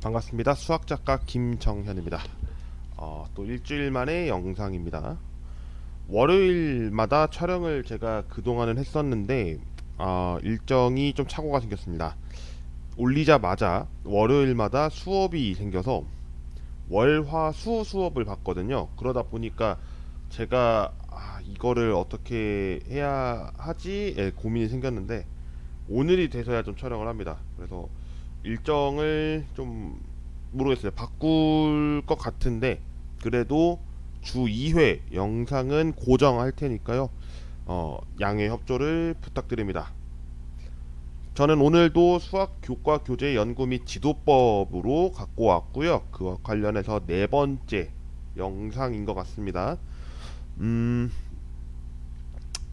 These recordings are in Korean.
반갑습니다. 수학작가 김정현입니다. 어, 또 일주일 만에 영상입니다. 월요일마다 촬영을 제가 그동안은 했었는데 어, 일정이 좀 착오가 생겼습니다. 올리자마자 월요일마다 수업이 생겨서 월화수 수업을 받거든요. 그러다 보니까 제가 아, 이거를 어떻게 해야 하지? 에 고민이 생겼는데 오늘이 돼서야 좀 촬영을 합니다. 그래서 일정을 좀 모르겠어요. 바꿀 것 같은데 그래도 주 2회 영상은 고정할 테니까요. 어, 양해 협조를 부탁드립니다. 저는 오늘도 수학 교과 교재 연구 및 지도법으로 갖고 왔고요. 그와 관련해서 네 번째 영상인 것 같습니다. 음,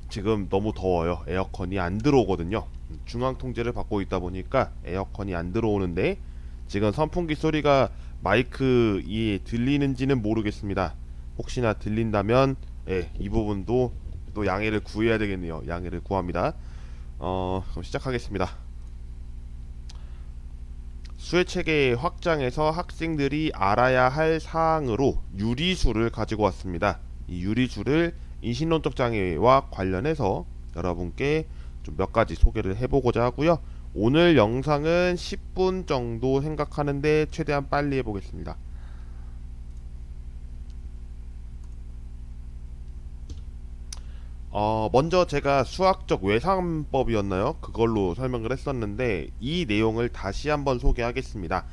지금 너무 더워요. 에어컨이 안 들어오거든요. 중앙 통제를 받고 있다 보니까 에어컨이 안 들어오는데 지금 선풍기 소리가 마이크에 들리는지는 모르겠습니다. 혹시나 들린다면 예, 이 부분도 또 양해를 구해야 되겠네요. 양해를 구합니다. 어, 그럼 시작하겠습니다. 수혜 체계 확장에서 학생들이 알아야 할 사항으로 유리수를 가지고 왔습니다. 이 유리수를 인신론적 장애와 관련해서 여러분께 좀 몇 가지 소개를 해보고자 하고요. 오늘 영상은 10분 정도 생각하는데 최대한 빨리 해보겠습니다. 어, 먼저 제가 수학적 외상법이었나요? 그걸로 설명을 했었는데 이 내용을 다시 한번 소개하겠습니다.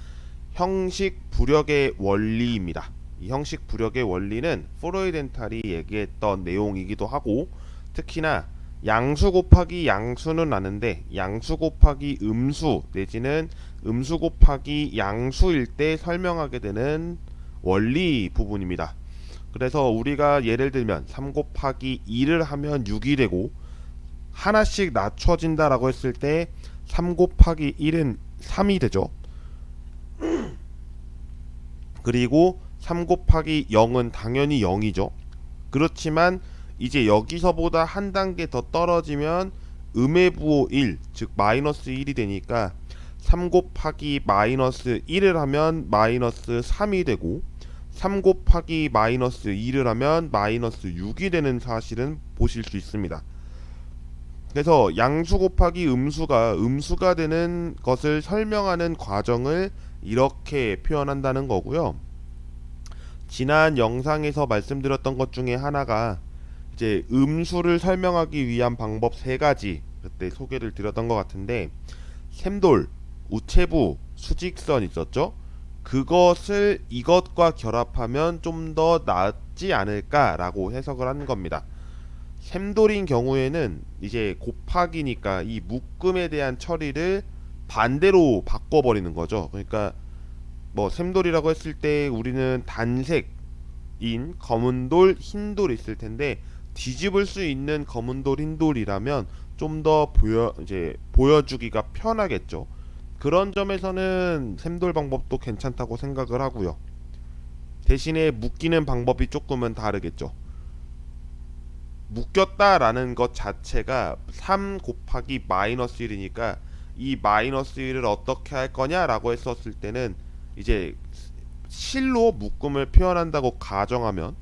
형식 부력의 원리입니다. 이 형식 부력의 원리는 프로이덴탈이 얘기했던 내용이기도 하고 특히나 양수 곱하기 양수는 아는데 양수 곱하기 음수 내지는 음수 곱하기 양수일 때 설명하게 되는 원리 부분입니다. 그래서 우리가 예를 들면 3 곱하기 2를 하면 6이 되고 하나씩 낮춰진다라고 했을 때 3 곱하기 1은 3이 되죠. 그리고 3 곱하기 0은 당연히 0이죠. 그렇지만 이제 여기서보다 한 단계 더 떨어지면 음의 부호 1, 즉 마이너스 1이 되니까 3 곱하기 마이너스 1을 하면 마이너스 3이 되고 3 곱하기 마이너스 2를 하면 마이너스 6이 되는 사실은 보실 수 있습니다. 그래서 양수 곱하기 음수가 음수가 되는 것을 설명하는 과정을 이렇게 표현한다는 거고요. 지난 영상에서 말씀드렸던 것 중에 하나가 이제 음수를 설명하기 위한 방법 세 가지 그때 소개를 드렸던 것 같은데 샘돌, 우체부, 수직선 있었죠? 그것을 이것과 결합하면 좀 더 낫지 않을까라고 해석을 하는 겁니다. 샘돌인 경우에는 이제 곱하기니까 이 묶음에 대한 처리를 반대로 바꿔버리는 거죠. 그러니까 뭐 샘돌이라고 했을 때 우리는 단색인 검은 돌, 흰 돌 있을 텐데 뒤집을 수 있는 검은 돌, 흰 돌이라면 좀 더 보여 이제 보여주기가 편하겠죠. 그런 점에서는 샘돌 방법도 괜찮다고 생각을 하고요. 대신에 묶이는 방법이 조금은 다르겠죠. 묶였다라는 것 자체가 3 곱하기 마이너스 1이니까 이 마이너스 1을 어떻게 할 거냐라고 했었을 때는 이제 실로 묶음을 표현한다고 가정하면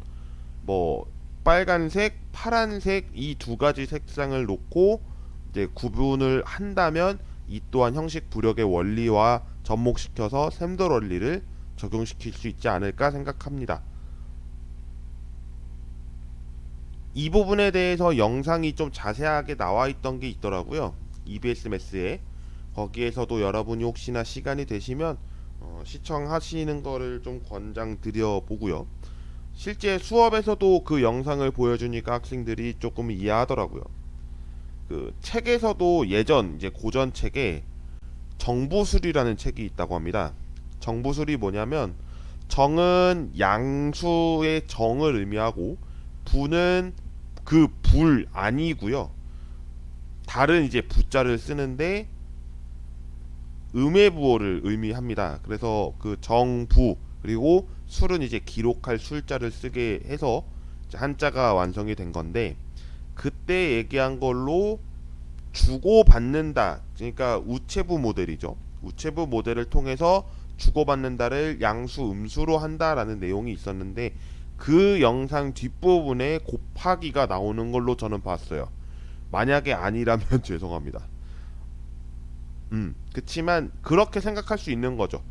뭐 빨간색, 파란색 이 두 가지 색상을 놓고 이제 구분을 한다면 이 또한 형식 부력의 원리와 접목시켜서 샘돌 원리를 적용시킬 수 있지 않을까 생각합니다. 이 부분에 대해서 영상이 좀 자세하게 나와 있던 게 있더라고요. EBS 매스에 거기에서도 여러분이 혹시나 시간이 되시면 어, 시청하시는 거를 좀 권장 드려 보고요. 실제 수업에서도 그 영상을 보여주니까 학생들이 조금 이해하더라고요. 그 책에서도 예전 이제 고전 책에 정부술이라는 책이 있다고 합니다. 정부술이 뭐냐면 정은 양수의 정을 의미하고 부는 그 불 아니고요. 다른 이제 부자를 쓰는데 음의 부호를 의미합니다. 그래서 그 정부 그리고 술은 이제 기록할 술자를 쓰게 해서 한자가 완성이 된 건데 그때 얘기한 걸로 주고 받는다. 그러니까 우체부 모델이죠. 우체부 모델을 통해서 주고받는다를 양수 음수로 한다라는 내용이 있었는데 그 영상 뒷부분에 곱하기가 나오는 걸로 저는 봤어요. 만약에 아니라면 죄송합니다. 음, 그치만 그렇게 생각할 수 있는 거죠.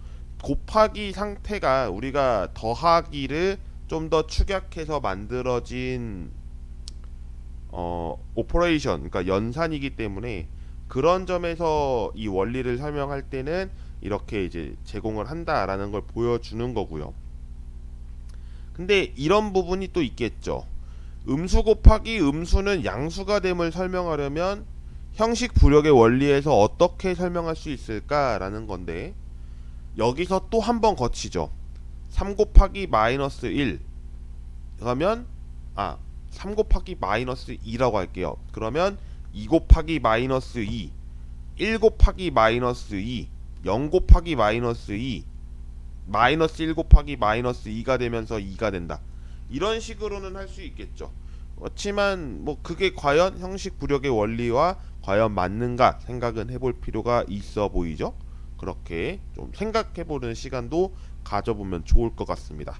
곱하기 상태가 우리가 더하기를 좀 더 축약해서 만들어진 어 오퍼레이션, 그러니까 연산이기 때문에 그런 점에서 이 원리를 설명할 때는 이렇게 이제 제공을 한다라는 걸 보여주는 거고요. 근데 이런 부분이 또 있겠죠. 음수 곱하기 음수는 양수가 됨을 설명하려면 형식 부력의 원리에서 어떻게 설명할 수 있을까라는 건데 여기서 또 한 번 거치죠. 3 곱하기 마이너스 1 그러면 아 3 곱하기 마이너스 2라고 할게요. 그러면 2 곱하기 마이너스 2 1 곱하기 마이너스 2 0 곱하기 마이너스 2 마이너스 1 곱하기 마이너스 2가 되면서 2가 된다. 이런 식으로는 할 수 있겠죠. 그렇지만 뭐 그게 과연 형식 부력의 원리와 과연 맞는가 생각은 해볼 필요가 있어 보이죠. 그렇게 좀 생각해보는 시간도 가져보면 좋을 것 같습니다.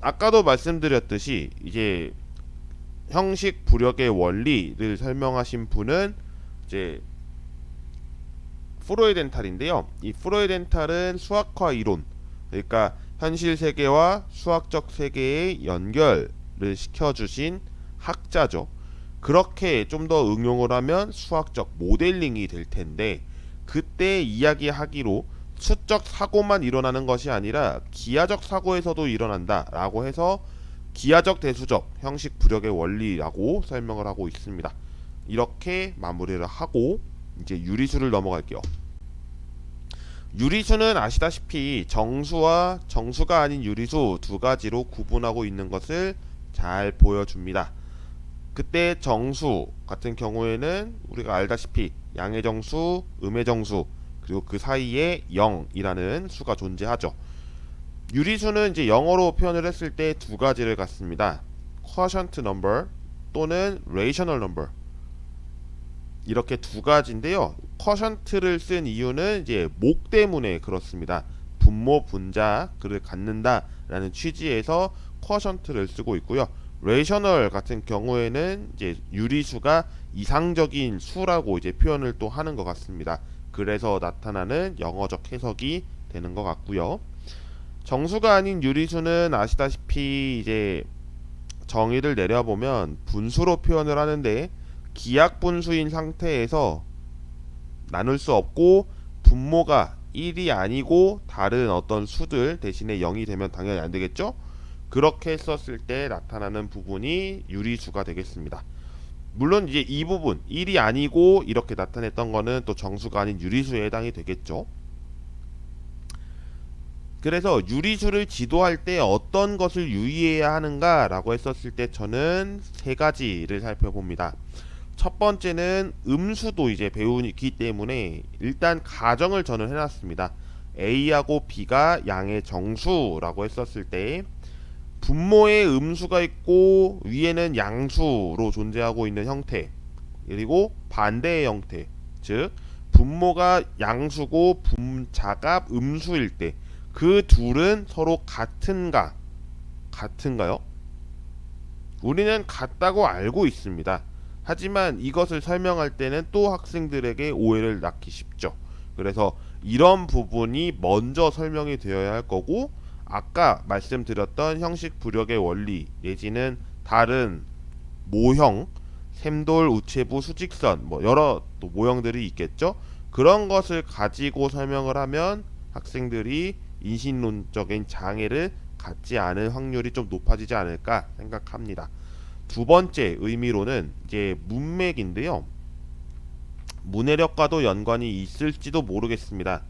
아까도 말씀드렸듯이 이제 형식 부력의 원리를 설명하신 분은 이제 프로이덴탈인데요. 이 프로이덴탈은 수학화 이론, 그러니까 현실 세계와 수학적 세계의 연결을 시켜주신 학자죠. 그렇게 좀 더 응용을 하면 수학적 모델링이 될 텐데 그때 이야기하기로 수적 사고만 일어나는 것이 아니라 기하적 사고에서도 일어난다라고 해서 기하적 대수적 형식 부력의 원리라고 설명을 하고 있습니다. 이렇게 마무리를 하고 이제 유리수를 넘어갈게요. 유리수는 아시다시피 정수와 정수가 아닌 유리수 두 가지로 구분하고 있는 것을 잘 보여줍니다. 그때 정수 같은 경우에는 우리가 알다시피 양의 정수, 음의 정수 그리고 그 사이에 0이라는 수가 존재하죠. 유리수는 이제 영어로 표현을 했을 때 두 가지를 갖습니다. quotient number 또는 rational number 이렇게 두 가지인데요. quotient를 쓴 이유는 이제 목 때문에 그렇습니다. 분모 분자를 갖는다라는 취지에서 quotient를 쓰고 있고요. 레이셔널 같은 경우에는 이제 유리수가 이상적인 수라고 이제 표현을 또 하는 것 같습니다. 그래서 나타나는 영어적 해석이 되는 것 같고요. 정수가 아닌 유리수는 아시다시피 이제 정의를 내려보면 분수로 표현을 하는데 기약 분수인 상태에서 나눌 수 없고 분모가 1이 아니고 다른 어떤 수들 대신에 0이 되면 당연히 안 되겠죠? 그렇게 썼을 때 나타나는 부분이 유리수가 되겠습니다. 물론 이제 이 부분 1이 아니고 이렇게 나타냈던 거는 또 정수가 아닌 유리수에 해당이 되겠죠. 그래서 유리수를 지도할 때 어떤 것을 유의해야 하는가라고 했었을 때 저는 세 가지를 살펴봅니다. 첫 번째는 음수도 이제 배우기 때문에 일단 가정을 저는 해놨습니다. A하고 B가 양의 정수라고 했었을 때 분모에 음수가 있고 위에는 양수로 존재하고 있는 형태 그리고 반대의 형태 즉 분모가 양수고 분자가 음수일 때 그 둘은 서로 같은가 같은가요? 우리는 같다고 알고 있습니다. 하지만 이것을 설명할 때는 또 학생들에게 오해를 낳기 쉽죠. 그래서 이런 부분이 먼저 설명이 되어야 할 거고 아까 말씀드렸던 형식 부력의 원리 내지는 다른 모형, 샘돌, 우체부, 수직선 뭐 여러 또 모형들이 있겠죠. 그런 것을 가지고 설명을 하면 학생들이 인신론적인 장애를 갖지 않을 확률이 좀 높아지지 않을까 생각합니다. 두 번째 의미로는 이제 문맥인데요. 문해력과도 연관이 있을지도 모르겠습니다.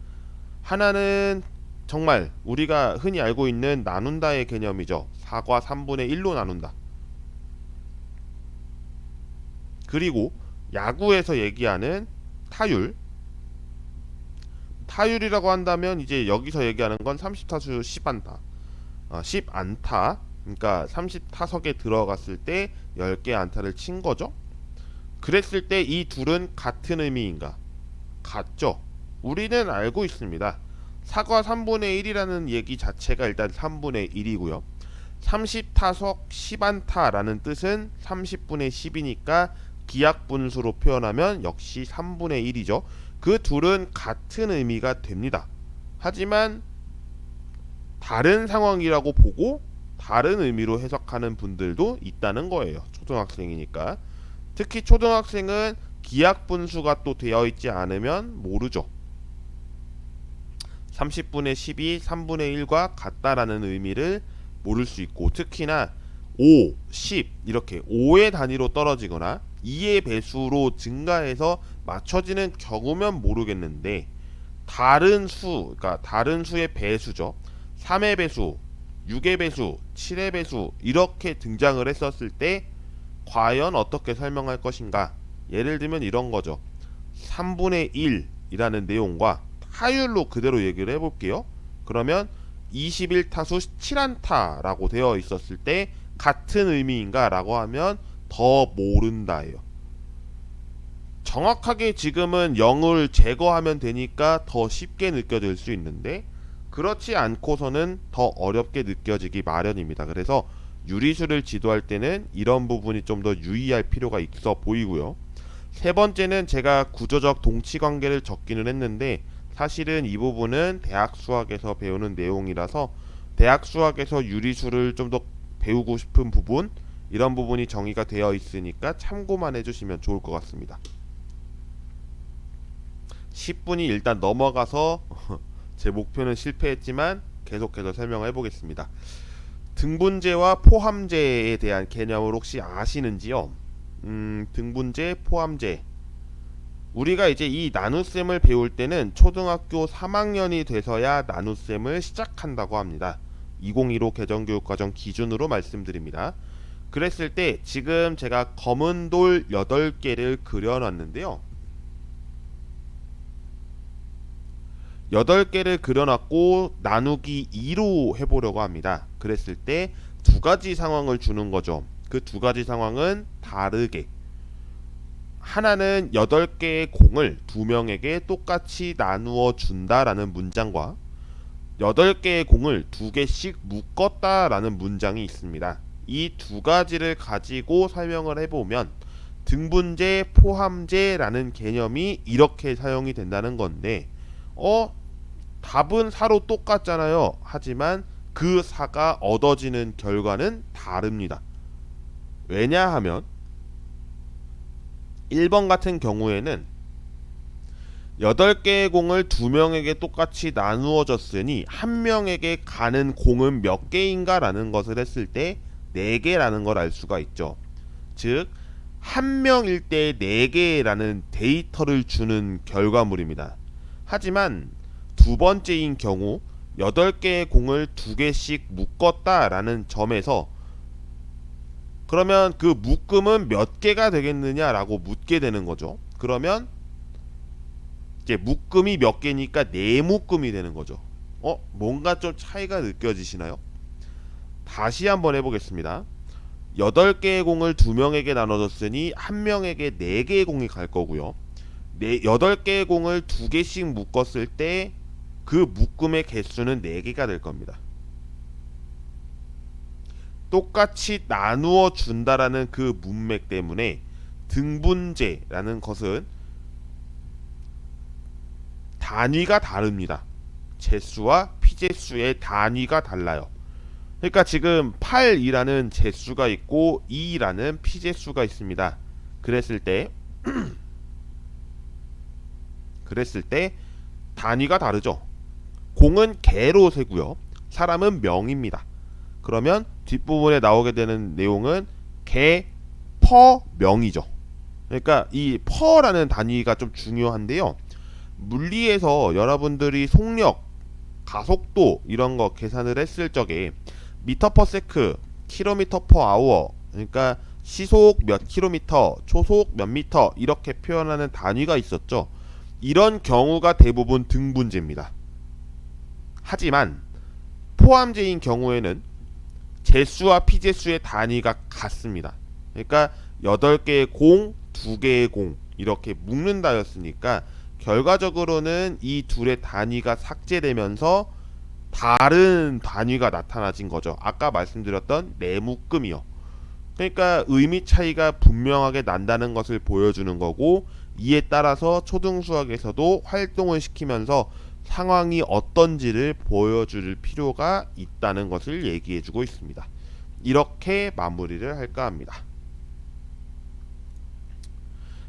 하나는 정말 우리가 흔히 알고 있는 나눈다의 개념이죠. 4과 3분의 1로 나눈다. 그리고 야구에서 얘기하는 타율. 타율이라고 한다면 이제 여기서 얘기하는 건 30타수 10안타. 어, 10안타. 그러니까 30타석에 들어갔을 때 10개 안타를 친 거죠. 그랬을 때 이 둘은 같은 의미인가? 같죠. 우리는 알고 있습니다. 사과 3분의 1이라는 얘기 자체가 일단 3분의 1이고요. 30타석 10안타라는 뜻은 30분의 10이니까 기약 분수로 표현하면 역시 3분의 1이죠. 그 둘은 같은 의미가 됩니다. 하지만 다른 상황이라고 보고 다른 의미로 해석하는 분들도 있다는 거예요. 초등학생이니까. 특히 초등학생은 기약 분수가 또 되어 있지 않으면 모르죠. 30분의 10이 3분의 1과 같다라는 의미를 모를 수 있고 특히나 5, 10 이렇게 5의 단위로 떨어지거나 2의 배수로 증가해서 맞춰지는 경우면 모르겠는데 다른 수, 그러니까 다른 수의 배수죠. 3의 배수, 6의 배수, 7의 배수 이렇게 등장을 했었을 때 과연 어떻게 설명할 것인가? 예를 들면 이런 거죠. 3분의 1이라는 내용과 타율로 그대로 얘기를 해볼게요. 그러면 21타수 7안타라고 되어 있었을 때 같은 의미인가라고 하면 더 모른다예요. 정확하게 지금은 0을 제거하면 되니까 더 쉽게 느껴질 수 있는데 그렇지 않고서는 더 어렵게 느껴지기 마련입니다. 그래서 유리수를 지도할 때는 이런 부분이 좀 더 유의할 필요가 있어 보이고요. 세 번째는 제가 구조적 동치 관계를 적기는 했는데 사실은 이 부분은 대학 수학에서 배우는 내용이라서 대학 수학에서 유리수를 좀 더 배우고 싶은 부분 이런 부분이 정의가 되어 있으니까 참고만 해주시면 좋을 것 같습니다. 10분이 일단 넘어가서 제 목표는 실패했지만 계속해서 설명해 보겠습니다. 등분제와 포함제에 대한 개념을 혹시 아시는지요? 음, 등분제, 포함제. 우리가 이제 이 나눗셈을 배울 때는 초등학교 3학년이 돼서야 나눗셈을 시작한다고 합니다. 2015 개정교육과정 기준으로 말씀드립니다. 그랬을 때 지금 제가 검은 돌 8개를 그려놨는데요. 8개를 그려놨고 나누기 2로 해보려고 합니다. 그랬을 때 두 가지 상황을 주는 거죠. 그 두 가지 상황은 다르게 하나는 8개의 공을 두 명에게 똑같이 나누어 준다라는 문장과 8개의 공을 두 개씩 묶었다라는 문장이 있습니다. 이 두 가지를 가지고 설명을 해보면 등분제, 포함제라는 개념이 이렇게 사용이 된다는 건데 어 답은 사로 똑같잖아요. 하지만 그 사가 얻어지는 결과는 다릅니다. 왜냐하면 1번 같은 경우에는 8개의 공을 2명에게 똑같이 나누어 줬으니 한 명에게 가는 공은 몇 개인가 라는 것을 했을 때 4개라는 걸 알 수가 있죠. 즉, 한 명일 때 4개라는 데이터를 주는 결과물입니다. 하지만 두 번째인 경우 8개의 공을 2개씩 묶었다라는 점에서 그러면 그 묶음은 몇 개가 되겠느냐라고 묻게 되는 거죠. 그러면 이제 묶음이 몇 개니까 네 묶음이 되는 거죠. 어, 뭔가 좀 차이가 느껴지시나요? 다시 한번 해보겠습니다. 8개의 공을 2명에게 나눠줬으니 1명에게 4개의 공이 갈 거고요. 네, 8개의 공을 2개씩 묶었을 때 그 묶음의 개수는 4개가 될 겁니다. 똑같이 나누어 준다라는 그 문맥 때문에 등분제라는 것은 단위가 다릅니다. 제수와 피제수의 단위가 달라요. 그러니까 지금 8이라는 제수가 있고 2라는 피제수가 있습니다. 그랬을 때 그랬을 때 단위가 다르죠. 공은 개로 세고요. 사람은 명입니다. 그러면 뒷부분에 나오게 되는 내용은 개, 퍼, 명이죠. 그러니까 이 퍼라는 단위가 좀 중요한데요. 물리에서 여러분들이 속력, 가속도 이런 거 계산을 했을 적에 미터 퍼 세크, 킬로미터 퍼 아워 그러니까 시속 몇 킬로미터, 초속 몇 미터 이렇게 표현하는 단위가 있었죠. 이런 경우가 대부분 등분제입니다. 하지만 포함제인 경우에는 제수와 피제수의 단위가 같습니다. 그러니까 8개의 공, 2개의 공 이렇게 묶는다였으니까 결과적으로는 이 둘의 단위가 삭제되면서 다른 단위가 나타나진 거죠. 아까 말씀드렸던 네묶음이요. 그러니까 의미 차이가 분명하게 난다는 것을 보여주는 거고 이에 따라서 초등수학에서도 활동을 시키면서 상황이 어떤지를 보여줄 필요가 있다는 것을 얘기해주고 있습니다. 이렇게 마무리를 할까 합니다.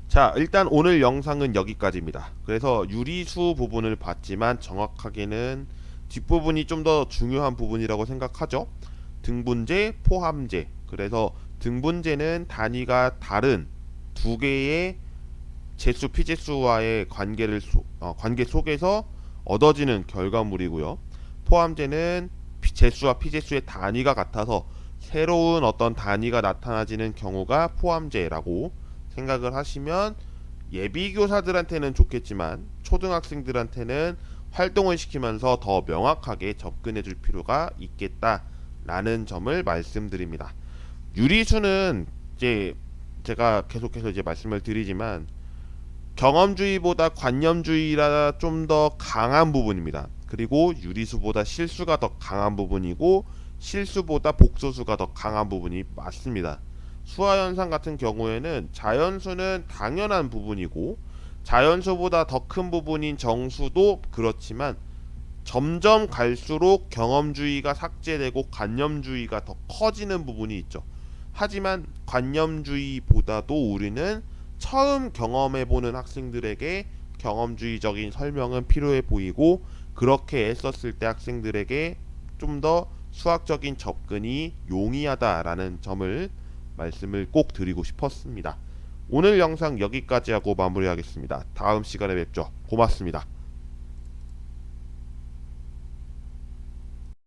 자, 일단 오늘 영상은 여기까지입니다. 그래서 유리수 부분을 봤지만 정확하게는 뒷부분이 좀 더 중요한 부분이라고 생각하죠. 등분제, 포함제. 그래서 등분제는 단위가 다른 두 개의 제수, 피제수와의 관계를 소- 어, 관계 속에서 얻어지는 결과물이고요. 포함제는 피- 제수와 피제수의 단위가 같아서 새로운 어떤 단위가 나타나지는 경우가 포함제라고 생각을 하시면 예비 교사들한테는 좋겠지만 초등학생들한테는 활동을 시키면서 더 명확하게 접근해 줄 필요가 있겠다라는 점을 말씀드립니다. 유리수는 이제 제가 계속해서 이제 말씀을 드리지만 경험주의보다 관념주의라 좀 더 강한 부분입니다. 그리고 유리수보다 실수가 더 강한 부분이고 실수보다 복소수가 더 강한 부분이 맞습니다. 수화현상 같은 경우에는 자연수는 당연한 부분이고 자연수보다 더 큰 부분인 정수도 그렇지만 점점 갈수록 경험주의가 삭제되고 관념주의가 더 커지는 부분이 있죠. 하지만 관념주의보다도 우리는 처음 경험해보는 학생들에게 경험주의적인 설명은 필요해 보이고 그렇게 애썼을 때 학생들에게 좀 더 수학적인 접근이 용이하다라는 점을 말씀을 꼭 드리고 싶었습니다. 오늘 영상 여기까지 하고 마무리하겠습니다. 다음 시간에 뵙죠. 고맙습니다.